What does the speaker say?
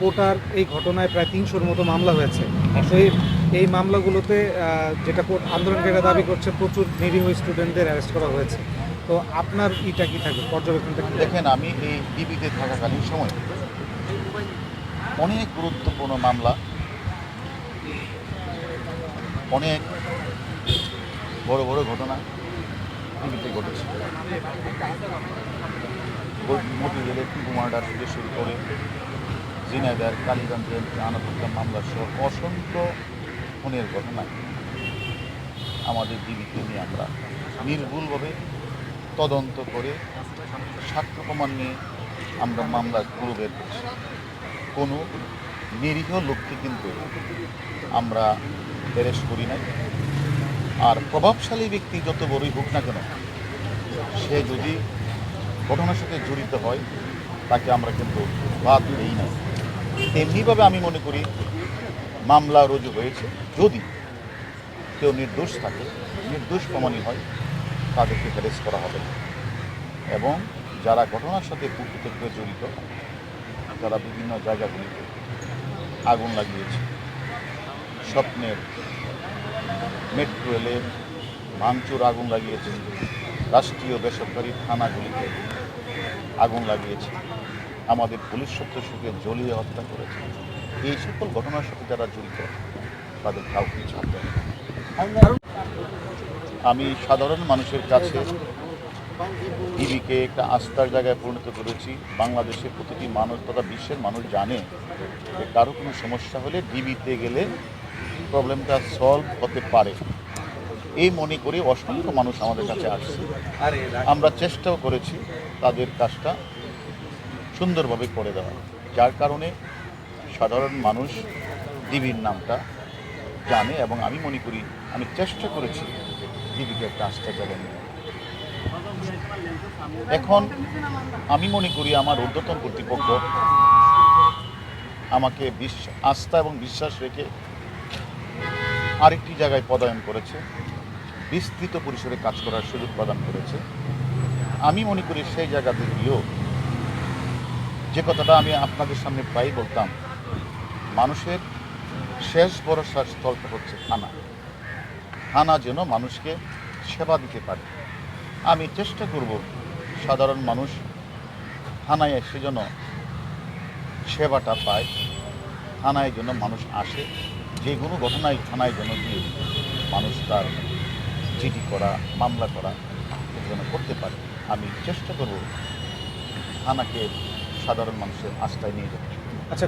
কোটার এই ঘটনায় প্রায় তিনশোর মতো মামলা হয়েছে। তো এই মামলাগুলোতে যেটা কোর্ট আন্দোলনকারীরা দাবি করছে, প্রচুর নিরীহ স্টুডেন্টদের অ্যারেস্ট করা হয়েছে। তো আপনার ইটা কি থাকবে? পর্যবেক্ষণটা কি দেখেন, আমি এই ডিবিতে থাকাকালীন সময় অনেক গুরুত্বপূর্ণ মামলা, অনেক বড় বড় ঘটনা ডিবিতে ঘটেছে। মতিঝিলের টিপু মার্ডার থেকে শুরু করে জিনাইদার কালীগঞ্জের আনাপত্তা মামলা সহ অসংখ্য খুনের ঘটনায় আমাদের ডিবিকে নিয়ে আমরা নির্ভুলভাবে তদন্ত করে সাক্ষ্য প্রমাণ নিয়ে আমরা মামলা পুরো বের কোনো নিরীহ লোককে কিন্তু আমরা অ্যারেস্ট করি নাই। আর প্রভাবশালী ব্যক্তি যত বড়ই হোক না কেন, সে যদি ঘটনার সাথে জড়িত হয়, তাকে আমরা কিন্তু বাদ দিই না তেমনিভাবে আমি মনে করি মামলা রুজু হয়েছে। যদি কেউ নির্দোষ থাকে, নির্দোষ প্রমাণী হয়, তাদেরকে হ্যারেস করা হবে। এবং যারা ঘটনার সাথে প্রকৃতভাবে জড়িত যারা বিভিন্ন জায়গাগুলিতে আগুন লাগিয়েছে। স্বপ্নের মেট্রো রেলে ভাঙচুর আগুন লাগিয়েছে। রাষ্ট্রীয় বেসরকারি থানাগুলিতে আগুন লাগিয়েছে। আমাদের পুলিশ সদস্যকে জ্বলিয়ে হত্যা করেছে। এই সকল ঘটনার সাথে যারা জড়িত, তাদের কাউকে ছাড়বে আমি সাধারণ মানুষের কাছে ডিবিকে একটা আস্থার জায়গায় পরিণত করেছি। বাংলাদেশের প্রতিটি মানুষ, তথা বিশ্বের মানুষ জানে যে কারও কোনো সমস্যা হলে ডিবিতে গেলে প্রবলেমটা সলভ হতে পারে। এই মনে করে অসংখ্য মানুষ আমাদের কাছে আসছে। আমরা চেষ্টাও করেছি তাদের কাজটা সুন্দরভাবে করে দেওয়া। যার কারণে সাধারণ মানুষ ডিবির নামটা জানে এবং আমি মনে করি, আমি চেষ্টা করেছি ডিবিকে একটা আস্থা এখন আমি মনে করি আমার ঊর্ধ্বতন কর্তৃপক্ষ আমাকে বিশ্বাস আস্থা এবং বিশ্বাস রেখে আরেকটি জায়গায় পদায়ন করেছে, বিস্তৃত পরিসরে কাজ করার সুযোগ প্রদান করেছে। আমি মনে করি সেই জায়গাতে গিয়েও যে কথাটা আমি আপনাদের সামনে প্রায়ই বলতাম, মানুষের শেষ ভরসার স্থলটা হচ্ছে থানা। থানা যেন মানুষকে সেবা দিতে পারে। আমি চেষ্টা করব সাধারণ মানুষ থানায় এসে যেন সেবাটা পায়, থানায় যেন মানুষ আসে, যে কোনো ঘটনায় থানায় যেন গিয়ে মানুষ তার চিঠি করা, মামলা করা যেন করতে পারে। আমি চেষ্টা করব থানাকে সাধারণ মানুষের আস্থায় নিয়ে যাবে আচ্ছা